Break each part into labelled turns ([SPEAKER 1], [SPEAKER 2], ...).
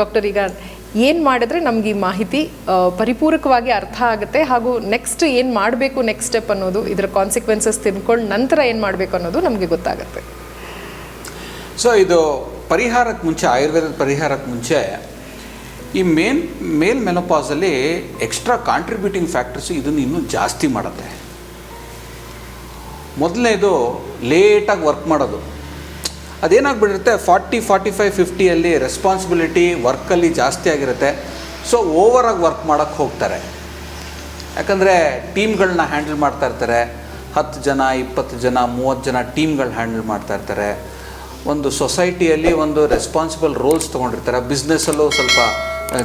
[SPEAKER 1] Doctor, ಈಗ ಏನು ಮಾಡಿದ್ರೆ ನಮ್ಗೆ ಈ ಮಾಹಿತಿ ಪರಿಪೂರಕವಾಗಿ ಅರ್ಥ ಆಗುತ್ತೆ ಹಾಗೂ ನೆಕ್ಸ್ಟ್ ಏನು ಮಾಡಬೇಕು ನೆಕ್ಸ್ಟ್ ಸ್ಟೆಪ್ ಅನ್ನೋದು, ಇದರ ಕಾನ್ಸಿಕ್ವೆನ್ಸಸ್ ತಿನ್ಕೊಂಡು ನಂತರ ಏನು ಮಾಡಬೇಕು ಅನ್ನೋದು ನಮಗೆ ಗೊತ್ತಾಗುತ್ತೆ.
[SPEAKER 2] ಸೊ ಇದು ಪರಿಹಾರಕ್ಕೆ ಮುಂಚೆ, ಆಯುರ್ವೇದದ ಪರಿಹಾರಕ್ಕೆ ಮುಂಚೆ, ಈ ಮೇನ್, ಮೇಲ್ ಮೆನೋಪಾಸಲ್ಲಿ ಎಕ್ಸ್ಟ್ರಾ ಕಾಂಟ್ರಿಬ್ಯೂಟಿಂಗ್ ಫ್ಯಾಕ್ಟರ್ಸ್ ಇದನ್ನು ಇನ್ನೂ ಜಾಸ್ತಿ ಮಾಡುತ್ತೆ. ಮೊದಲನೇದು ಲೇಟಾಗಿ ವರ್ಕ್ ಮಾಡೋದು. ಅದೇನಾಗ್ಬಿಟ್ಟಿರುತ್ತೆ? ಫಾರ್ಟಿ ಫಾರ್ಟಿ ಫೈವ್ ಫಿಫ್ಟಿಯಲ್ಲಿ ರೆಸ್ಪಾನ್ಸಿಬಿಲಿಟಿ ವರ್ಕಲ್ಲಿ ಜಾಸ್ತಿ ಆಗಿರುತ್ತೆ. ಸೊ ಓವರಾಗಿ ವರ್ಕ್ ಮಾಡೋಕ್ಕೆ ಹೋಗ್ತಾರೆ. ಯಾಕಂದರೆ ಟೀಮ್ಗಳನ್ನ ಹ್ಯಾಂಡಲ್ ಮಾಡ್ತಾ ಇರ್ತಾರೆ. ಹತ್ತು ಜನ, ಇಪ್ಪತ್ತು ಜನ, ಮೂವತ್ತು ಜನ ಟೀಮ್ಗಳು ಹ್ಯಾಂಡಲ್ ಮಾಡ್ತಾ ಇರ್ತಾರೆ. ಒಂದು ಸೊಸೈಟಿಯಲ್ಲಿ ಒಂದು ರೆಸ್ಪಾನ್ಸಿಬಲ್ ರೋಲ್ಸ್ ತೊಗೊಂಡಿರ್ತಾರೆ. ಬಿಸ್ನೆಸ್ಸಲ್ಲೂ ಸ್ವಲ್ಪ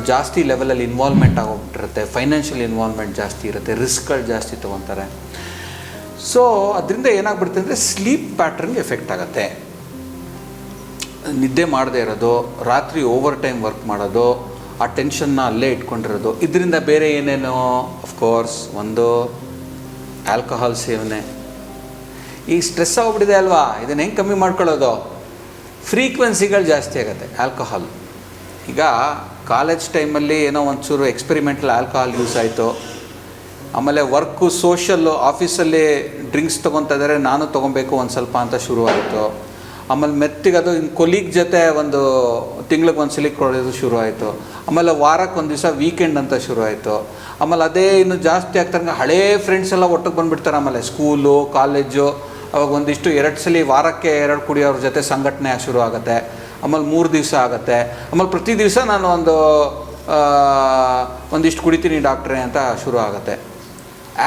[SPEAKER 2] ಜಾಸ್ತಿ ಲೆವೆಲಲ್ಲಿ ಇನ್ವಾಲ್ವ್ಮೆಂಟ್ ಆಗೋಗ್ಬಿಟ್ಟಿರುತ್ತೆ. ಫೈನಾನ್ಷಿಯಲ್ ಇನ್ವಾಲ್ವ್ಮೆಂಟ್ ಜಾಸ್ತಿ ಇರುತ್ತೆ. ರಿಸ್ಕ್ಗಳು ಜಾಸ್ತಿ ತೊಗೊತಾರೆ. ಸೊ ಅದರಿಂದ ಏನಾಗ್ಬಿಡುತ್ತೆ ಅಂದರೆ ಸ್ಲೀಪ್ ಪ್ಯಾಟ್ರನ್ಗೆ ಎಫೆಕ್ಟ್ ಆಗುತ್ತೆ. ನಿದ್ದೆ ಮಾಡದೇ ಇರೋದು, ರಾತ್ರಿ ಓವರ್ ಟೈಮ್ ವರ್ಕ್ ಮಾಡೋದು, ಆ ಟೆನ್ಷನ್ನ ಅಲ್ಲೇ ಇಟ್ಕೊಂಡಿರೋದು. ಇದರಿಂದ ಬೇರೆ ಏನೇನು ಅಫ್ಕೋರ್ಸ್ ಒಂದು ಆಲ್ಕೋಹಾಲ್ ಸೇವನೆ. ಈ ಸ್ಟ್ರೆಸ್ ಆಗ್ಬಿಟ್ಟಿದೆ ಅಲ್ವಾ? ಇದನ್ನು ಹೆಂಗೆ ಕಮ್ಮಿ ಮಾಡ್ಕೊಳ್ಳೋದು? ಫ್ರೀಕ್ವೆನ್ಸಿಗಳು ಜಾಸ್ತಿ ಆಗುತ್ತೆ ಆಲ್ಕೋಹಾಲ್ ಈಗ ಕಾಲೇಜ್ ಟೈಮಲ್ಲಿ ಏನೋ ಒಂಚೂರು ಎಕ್ಸ್ಪೆರಿಮೆಂಟಲ್ ಆಲ್ಕೋಹಾಲ್ ಯೂಸ್ ಆಯಿತು. ಆಮೇಲೆ ವರ್ಕು ಸೋಷಲ್ಲು ಆಫೀಸಲ್ಲಿ ಡ್ರಿಂಕ್ಸ್ ತೊಗೊತಾ ಇದ್ದಾರೆ ನಾನು ತೊಗೊಬೇಕು ಒಂದು ಸ್ವಲ್ಪ ಅಂತ ಶುರುವಾಯಿತು. ಆಮೇಲೆ ಮೆತ್ತಿಗೆ ಅದು ಕೊಲೀಗ್ ಜೊತೆ ಒಂದು ತಿಂಗ್ಳಿಗೆ ಒಂದು ಸಲ ಕೊಡೋದು ಶುರು ಆಯಿತು ಆಮೇಲೆ ವಾರಕ್ಕೆ ಒಂದು ದಿವಸ ವೀಕೆಂಡ್ ಅಂತ ಶುರು ಆಯಿತು ಆಮೇಲೆ ಅದೇ ಇನ್ನು ಜಾಸ್ತಿ ಆಗ್ತಂಗೆ ಹಳೇ ಫ್ರೆಂಡ್ಸ್ ಎಲ್ಲ ಒಟ್ಟಿಗೆ ಬಂದುಬಿಡ್ತಾರೆ ಆಮೇಲೆ ಸ್ಕೂಲು ಕಾಲೇಜು ಅವಾಗ ಒಂದಿಷ್ಟು ಎರಡು ಸಲ ವಾರಕ್ಕೆ ಎರಡು ಕುಡಿಯೋರ ಜೊತೆ ಸಂಘಟನೆ ಶುರು ಆಗುತ್ತೆ. ಆಮೇಲೆ ಮೂರು ದಿವಸ ಆಗುತ್ತೆ. ಆಮೇಲೆ ಪ್ರತಿ ದಿವಸ ನಾನು ಒಂದು ಒಂದಿಷ್ಟು ಕುಡಿತೀನಿ ಡಾಕ್ಟ್ರೇ ಅಂತ ಶುರು ಆಗುತ್ತೆ.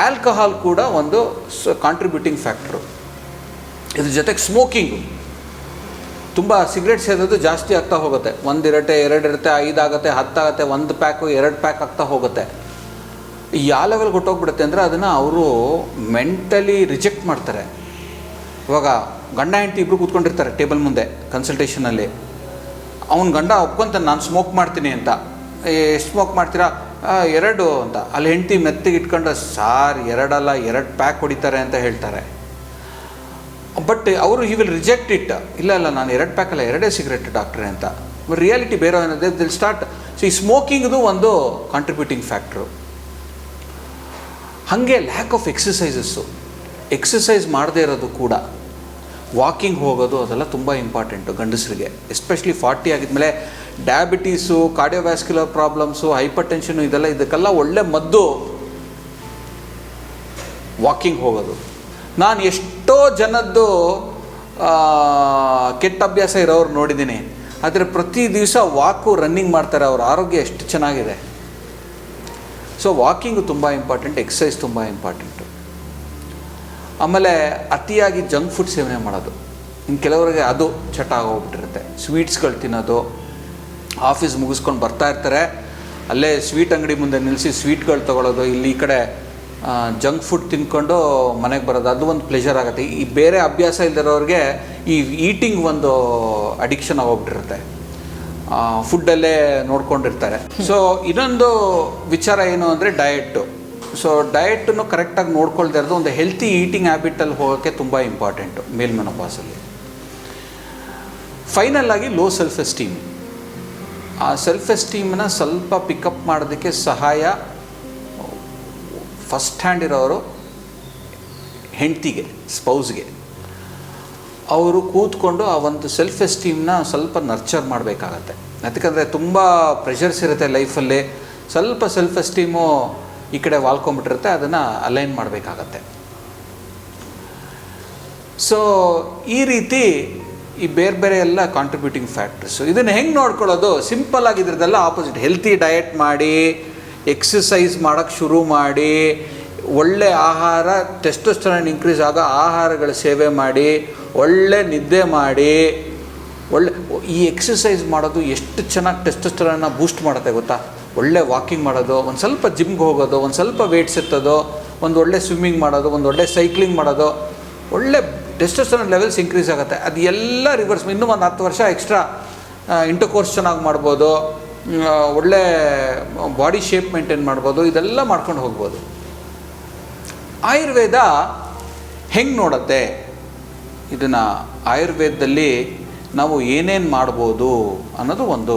[SPEAKER 2] ಆಲ್ಕೋಹಾಲ್ ಕೂಡ ಒಂದು ಕಾಂಟ್ರಿಬ್ಯೂಟಿಂಗ್ ಫ್ಯಾಕ್ಟ್ರು ಇದ್ರ ಜೊತೆಗೆ ಸ್ಮೋಕಿಂಗು ತುಂಬ ಸಿಗರೇಟ್ ಸೇದೋದು ಜಾಸ್ತಿ ಆಗ್ತಾ ಹೋಗುತ್ತೆ. ಒಂದು ಇರಟೆ ಎರಡು ಇರುತ್ತೆ ಐದಾಗುತ್ತೆ ಹತ್ತಾಗತ್ತೆ ಒಂದು ಪ್ಯಾಕು ಎರಡು ಪ್ಯಾಕ್ ಆಗ್ತಾ ಹೋಗುತ್ತೆ. ಯಾವ ಲೆವೆಲ್ ಕೊಟ್ಟೋಗ್ಬಿಡುತ್ತೆ ಅಂದರೆ ಅದನ್ನು ಅವರು ಮೆಂಟಲಿ ರಿಜೆಕ್ಟ್ ಮಾಡ್ತಾರೆ. ಇವಾಗ ಗಂಡ ಹೆಂಡತಿ ಇಬ್ಬರು ಕೂತ್ಕೊಂಡಿರ್ತಾರೆ ಟೇಬಲ್ ಮುಂದೆ ಕನ್ಸಲ್ಟೇಷನಲ್ಲಿ ಅವ್ನ ಗಂಡ ಒಪ್ಕೊಂತಾನೆ ನಾನು ಸ್ಮೋಕ್ ಮಾಡ್ತೀನಿ ಅಂತ. ಎಷ್ಟು ಸ್ಮೋಕ್ ಮಾಡ್ತೀರಾ? "ಆ, ಎರಡು ಅಂತ. ಅಲ್ಲಿ ಹೆಂಡತಿ ಮೆತ್ತಿಗೆ ಇಟ್ಕೊಂಡ್ರೆ ಸಾರ್ ಎರಡಲ್ಲ ಎರಡು ಪ್ಯಾಕ್ ಹೊಡಿತಾರೆ ಅಂತ ಹೇಳ್ತಾರೆ. ಬಟ್ ಅವರು ಯು ವಿಲ್ ರಿಜೆಕ್ಟ್ ಇಟ್ ಇಲ್ಲ ಇಲ್ಲ, ನಾನು ಎರಡು ಪ್ಯಾಕ್ ಅಲ್ಲ, ಎರಡೇ ಸಿಗರೆಟ್ ಡಾಕ್ಟ್ರೆ ಅಂತ. ರಿಯಾಲಿಟಿ ಬೇರೆ ಏನಿದೆ ದಿಲ್ ಸ್ಟಾರ್ಟ್ ಸೊ ಈ ಸ್ಮೋಕಿಂಗ್ದು ಒಂದು ಕಾಂಟ್ರಿಬ್ಯೂಟಿಂಗ್ ಫ್ಯಾಕ್ಟ್ರು ಹಾಗೆ ಲ್ಯಾಕ್ ಆಫ್ ಎಕ್ಸಸೈಸಸ್ಸು ಎಕ್ಸಸೈಸ್ ಮಾಡದೇ ಇರೋದು ಕೂಡ. ವಾಕಿಂಗ್ ಹೋಗೋದು ಅದೆಲ್ಲ ತುಂಬ ಇಂಪಾರ್ಟೆಂಟು ಗಂಡಸರಿಗೆ. ಎಸ್ಪೆಷಲಿ ಫಾರ್ಟಿ ಆಗಿದ್ಮೇಲೆ diabetes cardiovascular problems hypertension ಇದೆಲ್ಲ, ಇದಕ್ಕೆಲ್ಲ ಒಳ್ಳೆ ಮದ್ದು. ವಾಕಿಂಗ್ ಹೋಗೋದು. ನಾನು ಎಷ್ಟೋ ಜನದ್ದು ಕೆಟ್ಟ ಅಭ್ಯಾಸ ಇರೋರು ನೋಡಿದ್ದೀನಿ. ಆದರೆ ಪ್ರತಿ ದಿವಸ ವಾಕು ರನ್ನಿಂಗ್ ಮಾಡ್ತಾರೆ, ಅವ್ರ ಆರೋಗ್ಯ ಎಷ್ಟು ಚೆನ್ನಾಗಿದೆ. ಸೊ ವಾಕಿಂಗು ತುಂಬ ಇಂಪಾರ್ಟೆಂಟ್ ಎಕ್ಸಸೈಸ್ ತುಂಬ ಇಂಪಾರ್ಟೆಂಟು ಆಮೇಲೆ ಅತಿಯಾಗಿ ಜಂಕ್ ಫುಡ್ ಸೇವನೆ ಮಾಡೋದು. ಇನ್ನು ಕೆಲವರಿಗೆ ಅದು ಚಟ ಆಗೋಗ್ಬಿಟ್ಟಿರುತ್ತೆ. ಸ್ವೀಟ್ಸ್ಗಳು ತಿನ್ನೋದು. ಆಫೀಸ್ ಮುಗಿಸ್ಕೊಂಡು ಬರ್ತಾ ಇರ್ತಾರೆ. ಅಲ್ಲೇ ಸ್ವೀಟ್ ಅಂಗಡಿ ಮುಂದೆ ನಿಲ್ಲಿಸಿ ಸ್ವೀಟ್ಗಳು ತೊಗೊಳೋದು. ಇಲ್ಲಿ ಈ ಕಡೆ ಜಂಕ್ ಫುಡ್ ತಿನ್ಕೊಂಡು ಮನೆಗೆ ಬರೋದು, ಅದು ಒಂದು ಪ್ಲೆಷರ್ ಆಗುತ್ತೆ. ಈ ಬೇರೆ ಅಭ್ಯಾಸ ಇಲ್ದಿರೋರಿಗೆ ಈ ಈಟಿಂಗ್ ಒಂದು ಅಡಿಕ್ಷನ್ ಆಗೋಗ್ಬಿಟ್ಟಿರುತ್ತೆ. ಫುಡ್ಡಲ್ಲೇ ನೋಡ್ಕೊಂಡಿರ್ತಾರೆ. ಸೊ ಇನ್ನೊಂದು ವಿಚಾರ ಏನು ಅಂದರೆ ಡಯೆಟ್ಟು ಸೊ ಡಯೆಟನ್ನು ಕರೆಕ್ಟಾಗಿ ನೋಡ್ಕೊಳ್ತಾ ಇರೋದು ಒಂದು ಹೆಲ್ತಿ ಈಟಿಂಗ್ ಹ್ಯಾಬಿಟಲ್ಲಿ ಹೋಗೋಕ್ಕೆ ತುಂಬ ಇಂಪಾರ್ಟೆಂಟು ಮೇಲ್ಮೆನೋಪಾಸಲ್ಲಿ. ಫೈನಲ್ ಆಗಿ ಲೋ ಸೆಲ್ಫ್ ಎಸ್ಟೀಮ್ ಆ ಸೆಲ್ಫ್ ಎಸ್ಟೀಮನ್ನ ಸ್ವಲ್ಪ ಪಿಕಪ್ ಮಾಡೋದಕ್ಕೆ ಸಹಾಯ ಫಸ್ಟ್ ಹ್ಯಾಂಡ್ ಇರೋರು ಹೆಂಡ್ತಿಗೆ ಸ್ಪೌಸ್ಗೆ ಅವರು ಕೂತ್ಕೊಂಡು ಆ ಒಂದು ಸೆಲ್ಫ್ ಎಸ್ಟೀಮ್ನ ಸ್ವಲ್ಪ ನರ್ಚರ್ ಮಾಡಬೇಕಾಗತ್ತೆ. ಯಾಕಂದರೆ ತುಂಬ ಪ್ರೆಷರ್ಸ್ ಇರುತ್ತೆ ಲೈಫಲ್ಲಿ ಸ್ವಲ್ಪ ಸೆಲ್ಫ್ ಎಸ್ಟೀಮು ಈ ಕಡೆ ವಾಲ್ಕೊಂಬಿಟ್ಟಿರುತ್ತೆ ಅದನ್ನು ಅಲೈನ್ ಮಾಡಬೇಕಾಗತ್ತೆ. ಸೊ ಈ ರೀತಿ ಈ ಬೇರೆ ಬೇರೆ ಎಲ್ಲ ಕಾಂಟ್ರಿಬ್ಯೂಟಿಂಗ್ ಫ್ಯಾಕ್ಟರ್ಸು ಇದನ್ನು ಹೆಂಗೆ ನೋಡ್ಕೊಳ್ಳೋದು? ಸಿಂಪಲ್ ಆಗಿದ್ರದೆಲ್ಲ ಆಪೋಸಿಟ್ ಹೆಲ್ತಿ ಡಯಟ್ ಮಾಡಿ ಎಕ್ಸಸೈಸ್ ಮಾಡೋಕ್ಕೆ ಶುರು ಮಾಡಿ ಒಳ್ಳೆ ಆಹಾರ ಟೆಸ್ಟೋಸ್ಟೆರಾನ್ ಇನ್ಕ್ರೀಸ್ ಆಗೋ ಆಹಾರಗಳ ಸೇವೆ ಮಾಡಿ, ಒಳ್ಳೆ ನಿದ್ದೆ ಮಾಡಿ, ಒಳ್ಳೆ, ಈ ಎಕ್ಸಸೈಸ್ ಮಾಡೋದು ಎಷ್ಟು ಚೆನ್ನಾಗಿ ಟೆಸ್ಟೋಸ್ಟೆರಾನ್ನ ಬೂಸ್ಟ್ ಮಾಡುತ್ತೆ ಗೊತ್ತಾ? ಒಳ್ಳೆ ವಾಕಿಂಗ್ ಮಾಡೋದು, ಒಂದು ಸ್ವಲ್ಪ ಜಿಮ್ಗೆ ಹೋಗೋದು, ಒಂದು ಸ್ವಲ್ಪ ವೇಟ್ಸ್ ಎತ್ತೋದು ಒಂದು ಒಳ್ಳೆ ಸ್ವಿಮ್ಮಿಂಗ್ ಮಾಡೋದು, ಒಂದು ಒಳ್ಳೆ ಸೈಕ್ಲಿಂಗ್ ಮಾಡೋದು, ಒಳ್ಳೆ ಟೆಸ್ಟೋಸ್ಟೆರಾನ್ ಲೆವೆಲ್ಸ್ ಇನ್ಕ್ರೀಸ್ ಆಗುತ್ತೆ. ಅದು ಎಲ್ಲ ರಿವರ್ಸ್ ಇನ್ನೂ ಒಂದು ಹತ್ತು ವರ್ಷ ಎಕ್ಸ್ಟ್ರಾ ಇಂಟು ಕೋರ್ಸ್ ಚೆನ್ನಾಗಿ ಮಾಡ್ಬೋದು ಒಳ್ಳೆ ಬಾಡಿ ಶೇಪ್ ಮೇಂಟೈನ್ ಮಾಡ್ಬೋದು, ಇದೆಲ್ಲ ಮಾಡ್ಕೊಂಡು ಹೋಗ್ಬೋದು. ಆಯುರ್ವೇದ ಹೆಂಗೆ ನೋಡತ್ತೆ? ಇದನ್ನು ಆಯುರ್ವೇದದಲ್ಲಿ ನಾವು ಏನೇನು ಮಾಡ್ಬೋದು ಅನ್ನೋದು ಒಂದು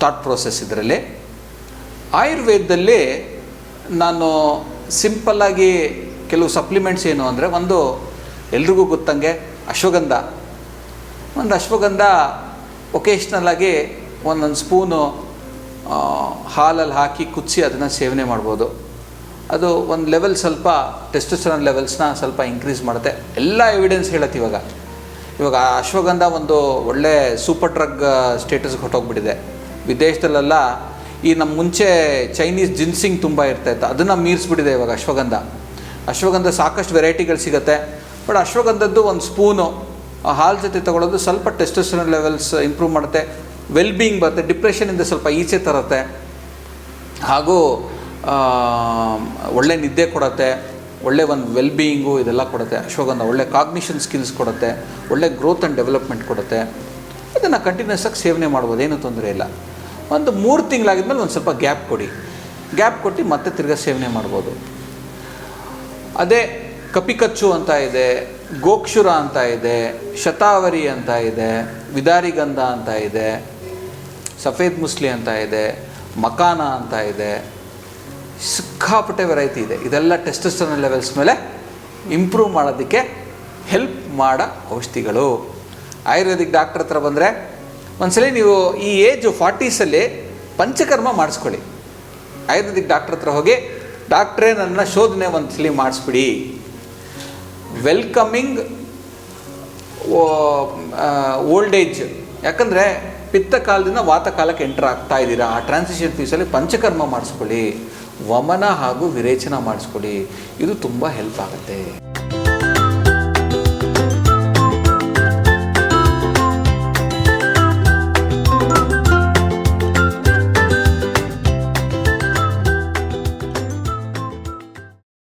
[SPEAKER 2] ಥಾಟ್ ಪ್ರೋಸೆಸ್ ಇದರಲ್ಲಿ. ಆಯುರ್ವೇದದಲ್ಲಿ ನಾನು ಸಿಂಪಲ್ಲಾಗಿ ಕೆಲವು ಸಪ್ಲಿಮೆಂಟ್ಸ್ ಏನು ಅಂದರೆ ಒಂದು, ಎಲ್ರಿಗೂ ಗೊತ್ತಂಗೆ ಅಶ್ವಗಂಧ. ಒಂದು ಅಶ್ವಗಂಧ ಒಕೇಶ್ನಲ್ಲಾಗಿ ಒಂದೊಂದು ಸ್ಪೂನು ಹಾಲಲ್ಲಿ ಹಾಕಿ ಕುದಿಸಿ ಅದನ್ನು ಸೇವನೆ ಮಾಡ್ಬೋದು. ಅದು ಒಂದು ಲೆವೆಲ್ ಸ್ವಲ್ಪ ಟೆಸ್ಟೋಸ್ಟೆರಾನ್ ಲೆವೆಲ್ಸ್ನ ಸ್ವಲ್ಪ ಇನ್ಕ್ರೀಸ್ ಮಾಡುತ್ತೆ. ಎಲ್ಲ ಎವಿಡೆನ್ಸ್ ಹೇಳತ್ತೆ ಇವಾಗ. ಇವಾಗ ಅಶ್ವಗಂಧ ಒಂದು ಒಳ್ಳೆ ಸೂಪರ್ ಡ್ರಗ್ ಸ್ಟೇಟಸ್ಗೆ ಹೊಟ್ಟೋಗ್ಬಿಟ್ಟಿದೆ ವಿದೇಶದಲ್ಲೆಲ್ಲ ಈ ನಮ್ಮ ಮುಂಚೆ ಚೈನೀಸ್ ಜಿನ್ಸಿಂಗ್ ತುಂಬ ಇರ್ತಾಯಿತ್ತು ಅದನ್ನು ಮೀರಿಸ್ಬಿಟ್ಟಿದೆ ಇವಾಗ ಅಶ್ವಗಂಧ. ಅಶ್ವಗಂಧ ಸಾಕಷ್ಟು ವೆರೈಟಿಗಳು ಸಿಗುತ್ತೆ. ಬಟ್ ಅಶ್ವಗಂಧದ್ದು ಒಂದು ಸ್ಪೂನು ಹಾಲು ಜೊತೆ ತೊಗೊಳೋದು ಸ್ವಲ್ಪ ಟೆಸ್ಟೋಸ್ಟೆರಾನ್ ಲೆವೆಲ್ಸ್ ಇಂಪ್ರೂವ್ ಮಾಡುತ್ತೆ. ವೆಲ್ ಬೀಯಿಂಗ್ ಬರುತ್ತೆ ಡಿಪ್ರೆಷನಿಂದ ಸ್ವಲ್ಪ ಈಚೆ ತರುತ್ತೆ. ಹಾಗೂ ಒಳ್ಳೆ ನಿದ್ದೆ ಕೊಡುತ್ತೆ, ಒಳ್ಳೆ ಒಂದು ವೆಲ್ ಬೀಯಿಂಗು ಇದೆಲ್ಲ ಕೊಡುತ್ತೆ ಅಶ್ವಗಂಧ ಒಳ್ಳೆ ಕಾಗ್ನಿಷನ್ ಸ್ಕಿಲ್ಸ್ ಕೊಡುತ್ತೆ, ಒಳ್ಳೆ ಗ್ರೋತ್ ಆ್ಯಂಡ್ ಡೆವಲಪ್ಮೆಂಟ್ ಕೊಡುತ್ತೆ. ಇದನ್ನು ಕಂಟಿನ್ಯೂಸ್ ಆಗಿ ಸೇವನೆ ಮಾಡ್ಬೋದು, ಏನೂ ತೊಂದರೆ ಇಲ್ಲ. ಒಂದು ಮೂರು ತಿಂಗಳಾಗಿದ್ಮೇಲೆ ಒಂದು ಸ್ವಲ್ಪ ಗ್ಯಾಪ್ ಕೊಡಿ. ಗ್ಯಾಪ್ ಕೊಟ್ಟು ಮತ್ತೆ ತಿರ್ಗಾ ಸೇವನೆ ಮಾಡ್ಬೋದು. ಅದೇ ಕಪಿಕಚ್ಚು ಅಂತ ಇದೆ, ಗೋಕ್ಷುರ ಅಂತ ಇದೆ, ಶತಾವರಿ ಅಂತ ಇದೆ, ವಿದಾರಿಗಂಧ ಅಂತ ಇದೆ, ಸಫೇದ್ ಮುಸ್ಲಿ ಅಂತ ಇದೆ, ಮಕಾನ ಅಂತ ಇದೆ ಸಿಕ್ಕಾಪಟ್ಟೆ ವೆರೈಟಿ ಇದೆ. ಇದೆಲ್ಲ ಟೆಸ್ಟೋಸ್ಟೆರಾನ್ ಲೆವೆಲ್ಸ್ ಮೇಲೆ ಇಂಪ್ರೂವ್ ಮಾಡೋದಕ್ಕೆ ಹೆಲ್ಪ್ ಮಾಡೋ ಔಷಧಿಗಳು. ಆಯುರ್ವೇದಿಕ್ ಡಾಕ್ಟರ್ ಹತ್ರ ಬಂದರೆ ಒಂದ್ಸಲಿ ನೀವು ಈ ಏಜು ಫಾರ್ಟೀಸಲ್ಲಿ ಪಂಚಕರ್ಮ ಮಾಡಿಸ್ಕೊಳ್ಳಿ. ಆಯುರ್ವೇದಿಕ್ ಡಾಕ್ಟರ್ ಹತ್ರ ಹೋಗಿ, ಡಾಕ್ಟ್ರೇ, ನನ್ನ ಶೋಧನೆ ಒಂದ್ಸಲಿ ಮಾಡಿಸ್ಬಿಡಿ. ವೆಲ್ಕಮಿಂಗ್ ಓಲ್ಡ್ ಏಜ್ ಯಾಕಂದರೆ ಪಿತ್ತ ಕಾಲದಿಂದ ವಾತ ಕಾಲಕ್ಕೆ ಎಂಟರ್ ಆಗ್ತಾ ಇದ್ದೀರಾ. ಆ ಟ್ರಾನ್ಸಿಷನ್ ಫೀಸಲ್ಲಿ ಪಂಚಕರ್ಮ ಮಾಡಿಸ್ಕೊಳ್ಳಿ. ವಮನ ಹಾಗೂ ವಿರೇಚನ ಮಾಡಿಸ್ಕೊಡಿ. ಇದು ತುಂಬ ಹೆಲ್ಪ್ ಆಗುತ್ತೆ.